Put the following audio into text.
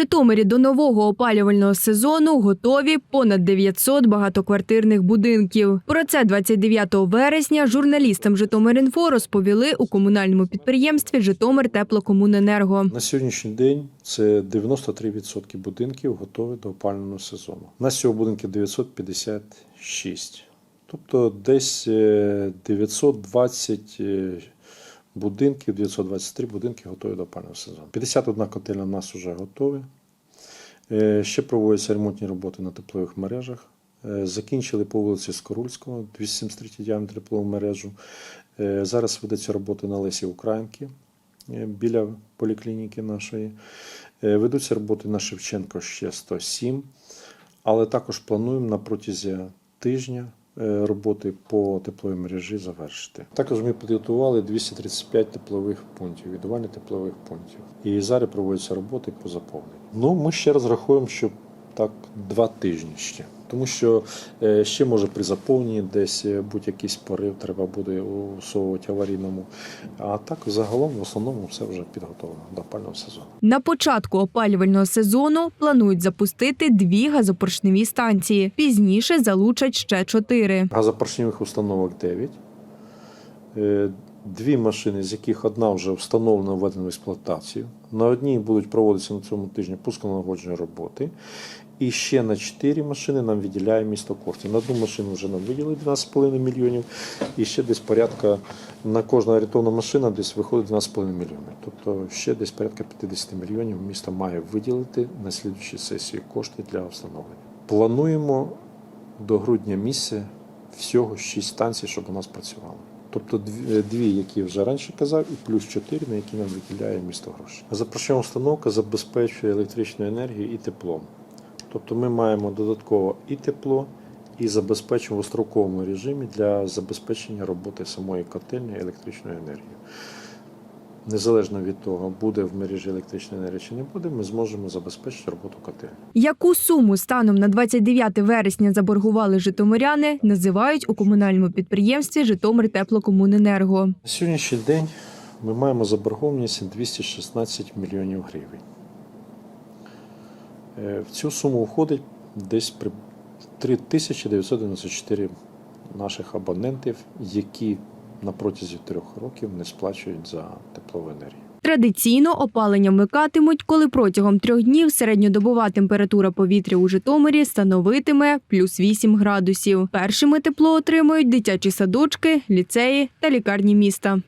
Житомирі до нового опалювального сезону готові понад 900 багатоквартирних будинків. Про це 29 вересня журналістам Житомирінфо розповіли у комунальному підприємстві Житомир Теплокомуненерго. На сьогоднішній день це 93% будинків готові до опалювального сезону. У нас цього будинків 956. Тобто десь е, 920 е, будинків, 923 будинки готові до опалювального сезону. 51 котельня у нас вже готові. Е, Ще проводяться ремонтні роботи на теплових мережах. Е, Закінчили по вулиці Скорульського, 273 діаметр теплову мережу. Е, Зараз ведеться робота на Лесі Українки біля поліклініки нашої. Ведуться роботи на Шевченко ще 107, але також плануємо на протязі тижня роботи по тепловій мережі завершити. Також ми підготували 235 теплових пунктів, відування теплових пунктів. І зараз проводяться роботи по заповненню. Ну, ми ще раз рахуємо, що так два тижні ще. Тому що е, ще може при заповненні десь е, будь-якийсь порив треба буде усовувати аварійному. А так загалом в основному все вже підготовлено до опального сезону. На початку опалювального сезону планують запустити дві газопоршневі станції. Пізніше залучать ще чотири. Газопоршневих установок 9. Е, Дві машини, з яких одна вже встановлена введена в експлуатацію. На одній будуть проводитися на цьому тижні пусконалагоджені роботи. І ще на 4 машини нам виділяє місто коштів. На одну машину вже нам виділили 12,5 мільйонів. І ще десь порядка на кожну орієнтовну машину десь виходить 12,5 мільйонів. Тобто ще десь порядка 50 мільйонів місто має виділити на слідчій сесії кошти для встановлення. Плануємо до грудня місяця всього 6 станцій, щоб у нас працювали. Тобто дві, дві, які вже раніше казав, і плюс чотири, на які нам виділяє місто гроші. Запрошена установка забезпечує електричною енергією і теплом. Тобто ми маємо додатково і тепло, і забезпечуємо в строковому режимі для забезпечення роботи самої котельні електричною енергією. Незалежно від того, буде в мережі електричної енергії чи не буде, ми зможемо забезпечити роботу котельні. Яку суму станом на 29 вересня заборгували житомиряни, називають у комунальному підприємстві Житомир Теплокомуненерго. На сьогоднішній день ми маємо заборгованість 216 мільйонів гривень. Е, В цю суму входить десь при 3994 наших абонентів, які на протязі трьох років не сплачують за теплову енергію. Традиційно опалення вмикатимуть, коли протягом трьох днів середньодобова температура повітря у Житомирі становитиме плюс 8 градусів. Першими тепло отримують дитячі садочки, ліцеї та лікарні міста.